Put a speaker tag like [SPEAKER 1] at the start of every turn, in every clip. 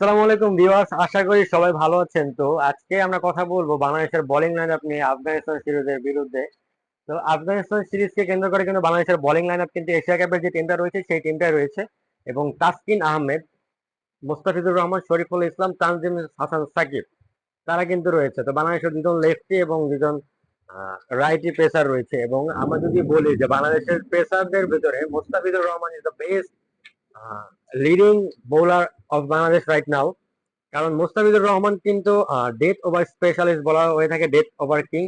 [SPEAKER 1] আসসালামু আলাইকুম ভিউয়ার্স, আশা করি সবাই ভালো আছেন। তো আজকে আমরা কথা বলব বাংলাদেশের বোলিং লাইন আপ নিয়ে আফগানিস্তান সিরিজের বিরুদ্ধে। তো আফগানিস্তান সিরিজকে কেন্দ্র করে কিন্তু বাংলাদেশের বোলিং লাইন আপ কিন্তু এশিয়া কাপের যে টিমটা রয়েছে, সেই টিমটাই রয়েছে। এবং তাসকিন আহমেদ, মোস্তাফিজুর রহমান, শরীফুল ইসলাম, তানজিম হাসান সাকিব, তারা কিন্তু রয়েছে। তো বাংলাদেশের দুজন লেফটি এবং দুজন রাইটি পেসার রয়েছে। এবং আমরা যদি বলি যে বাংলাদেশের পেসারদের ভিতরে Mustafizur Rahman is the best leading bowler of Bangladesh right now কারণ মোস্তাফিজুর রহমান কিন্তু ডেথ ওভার স্পেশালিস্ট বলা হয়ে থাকে ডেথ ওভার কিং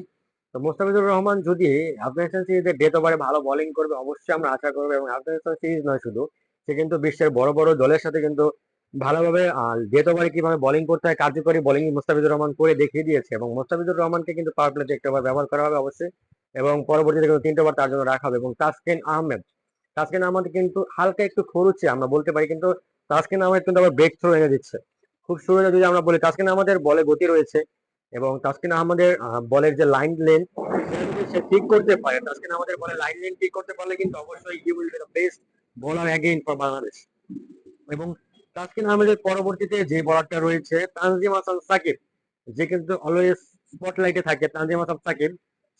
[SPEAKER 1] তো মোস্তাফিজুর রহমান যদি আফগানিস্তান সিরিজে ডেথ ওভারে ভালো বোলিং করবে, অবশ্যই আমরা আশা করব, এবং আফগানিস্তান সিরিজ নয় শুধু, সে কিন্তু বিশ্বের বড় বড় দলের সাথে কিন্তু ভালোভাবে ডেথ ওভারে কীভাবে বোলিং করতে হয়, কার্যকরী বোলিং মুস্তাফিজুর রহমান করে দেখিয়ে দিয়েছে, এবং মুস্তাফিজুর রহমানকে কিন্তু পাওয়ার প্লেতে একটা ওভার ব্যবহার করা হবে অবশ্যই, এবং পরবর্তীতে কিন্তু তিনটে ওভার তার জন্য রাখা হবে, এবং তাসকিন আহমেদ তাসকিন আহমেদ কিন্তু হালকা একটু খরুচ্ছে আমরা বলতে পারি, কিন্তু তাসকিন আহমেদ কিন্তু আবার ব্রেক থ্রো এনে দিচ্ছে। খুব শুরুতে যদি আমরা বলি তাসকিন আহমেদের বলে গতি রয়েছে এবং তাসকিন আহমেদের বলের যে লাইন লেন সে ঠিক করতে পারে। তাসকিন আহমেদের বলে লাইন লেন ঠিক করতে পারলে কিন্তু অবশ্যই he will be the best bowler again for Bangladesh এবং তাসকিন আহমেদের পরবর্তীতে যে বলারটা রয়েছে, তানজিম হাসান সাকিব, যে কিন্তু অলওয়েজ স্পটলাইটে থাকে, তানজিম হাসান সাকিব,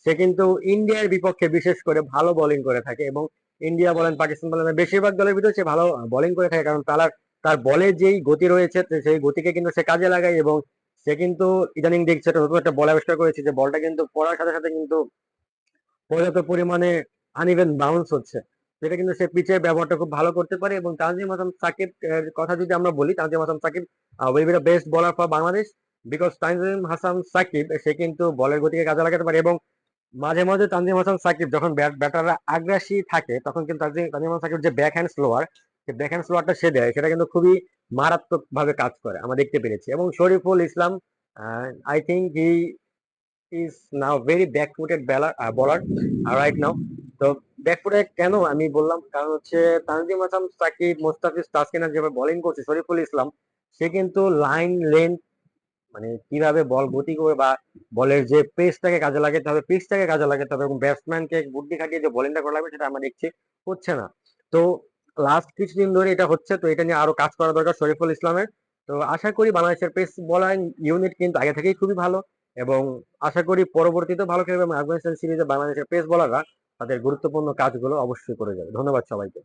[SPEAKER 1] সে কিন্তু ইন্ডিয়ার বিপক্ষে বিশেষ করে ভালো বোলিং করে থাকে এবং ইন্ডিয়া বলেন, পাকিস্তান বলেন বেশিরভাগ দলের ভিতরে সে ভালো বোলিং করে থাকে। কারণ তার তার বলে যেই গতি রয়েছে সেই গতিকে কিন্তু সে কাজে লাগায় এবং সে কিন্তু ইদানিং দেখছে নতুন একটা বল আবিষ্কার করেছে, যে বলটা কিন্তু পড়ার সাথে সাথে কিন্তু পর্যাপ্ত পরিমাণে আনইভেন বাউন্স হচ্ছে। যেটা কিন্তু সে পিচের ব্যবহারটা খুব ভালো করতে পারে এবং তানজিম হাসান সাকিব কথা যদি আমরা বলি, Tanzim Hasan Sakib will be the best bowler for Bangladesh because Tanzim Hasan Sakib, সে কিন্তু বলের গতিকে কাজে লাগাতে পারে এবং মাঝে মাঝে তানজিম হাসান সাকিব যখন ব্যাটাররা আগ্রাসী থাকে, তখন কিন্তু তানজিম হাসান সাকিব যে ব্যাক হ্যান্ড স্লোয়ার যে ব্যাক হ্যান্ড স্লোয়ারটা সে দেয়। সেটা কিন্তু খুবই মারাত্মক ভাবে কাজ করে, আমরা দেখতে পেরেছি। এবং Shariful Islam I think he is now very backfooted bowler right now তো ব্যাকফুটে কেন? আমি বললাম, কারণ হচ্ছে তানজিম হাসান সাকিব, মোস্তাফিজ তাসকিনা যেভাবে বোলিং করছে, শরীফুল ইসলাম, সে কিন্তু লাইন লেন্থ মানে কীভাবে বল গতি করবে বা বলের যে পেসটাকে কাজে লাগাতে হবে পিচটাকে কাজে লাগাতে হবে এবং ব্যাটসম্যানকে বুদ্ধি খাটিয়ে যে বোলিংটা করা লাগবে সেটা আমরা দেখছি হচ্ছে না। তো লাস্ট কিছুদিন ধরে এটা হচ্ছে, তো এটা নিয়ে আরও কাজ করা দরকার শরীফুল ইসলামের। তো আশা করি বাংলাদেশের পেস বলার ইউনিট কিন্তু আগে থেকেই খুবই ভালো এবং আশা করি পরবর্তীতে ভালো খেলবে এবং আফগানিস্তান সিরিজে বাংলাদেশের পেস বলাররা তাদের গুরুত্বপূর্ণ কাজগুলো অবশ্যই করে যাবে। ধন্যবাদ সবাইকে।